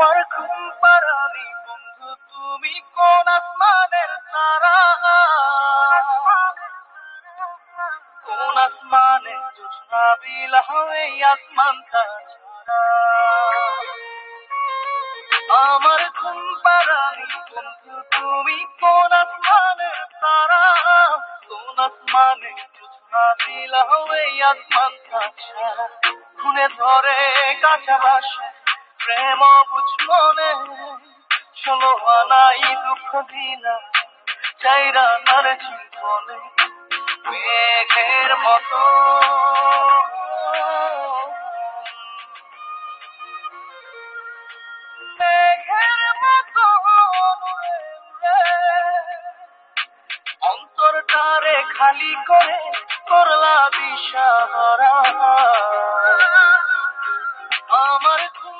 আমার ঘুম পাড়ালি বন্ধু, তুমি কোন আসমানের তারা? কোন আসমানে জোছনা বিলাহ এই আসমান আমার ঘুম পাড়ালি বন্ধু, তুমি কোন আসমানের তারা? কোন আসমানে জোছনা বিলাহ এই আসমান খুনে ধরে কাছাবাসে প্রেম বুঝ মনে চলো আনাই দুঃখ দিনা চাইরা নার জীবনে। মেঘের মতো। খালি করে করলা দিশাহারা। আমার ঘুম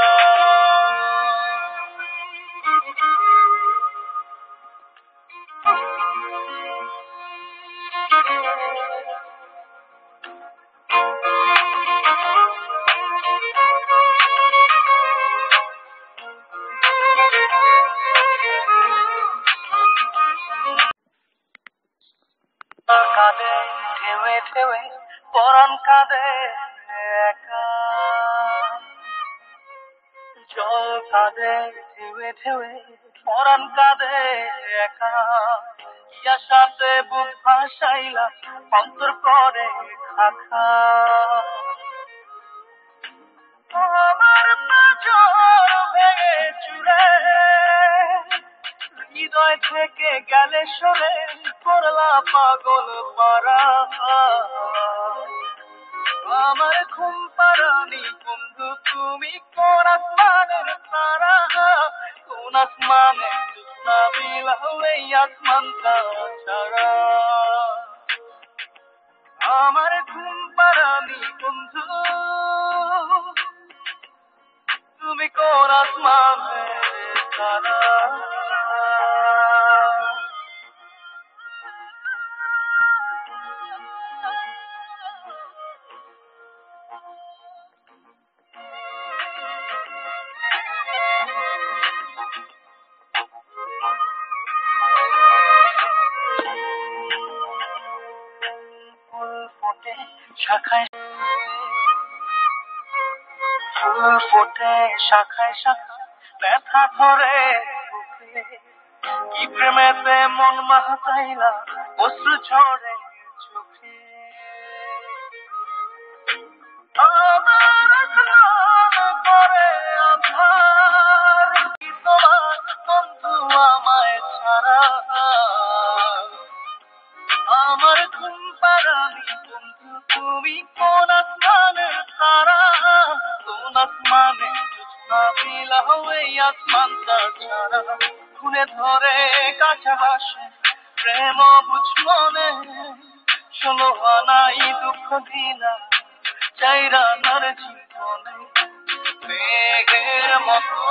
কাঁদে একা। জল কাঁদে ঢেউে ঢেউে পরাণ কাঁদে একা। ইয়া সাথে বুক ভাসাইলা অন্তর করে খাখা। আমার পাঁজর ভেঙে চুরে হৃদয় থেকে গেলে সরে করলা পাগল পারা আমার ঘুম পারানি বন্ধু, তুমি কোন আসমানের তারা কোন আসমানে না বিলাও এই আসমানটা ছাড়া। আমার ঘুম পারানি বন্ধু, তুমি কোন আসমানের তারা শাখায় ফুল ফোটে, শাখায় শাখায় ব্যথা ধরে কি প্রেমেতে মন মাহাতাইলা, অশ্রু ঝরে চোখে। আমার বন্ধু তুমি কোন আসমানের তারা কোন আসমানে জোছনা বিলাও এই আসমানটা খুনে ধরে কাছে বাসে প্রেম বুঝ মনে শোনো আনাই দুঃখ দিনা চাইরা নার জীবনে মেঘের মতো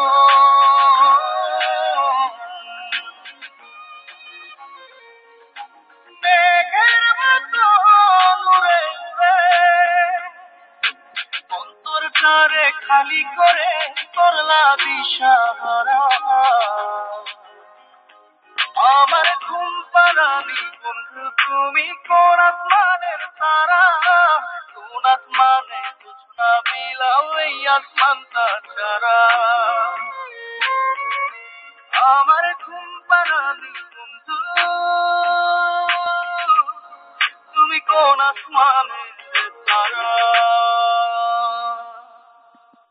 অন্তরটারে খালি করে করলা দিশাহারা। আমার ঘুম পারানি বন্ধু, তুমি কোন আসমানের তারা। কোন আসমানে জোছনা বিলাও এই আমার ঘুম পারানি বন্ধু, তুমি কোন আসমানে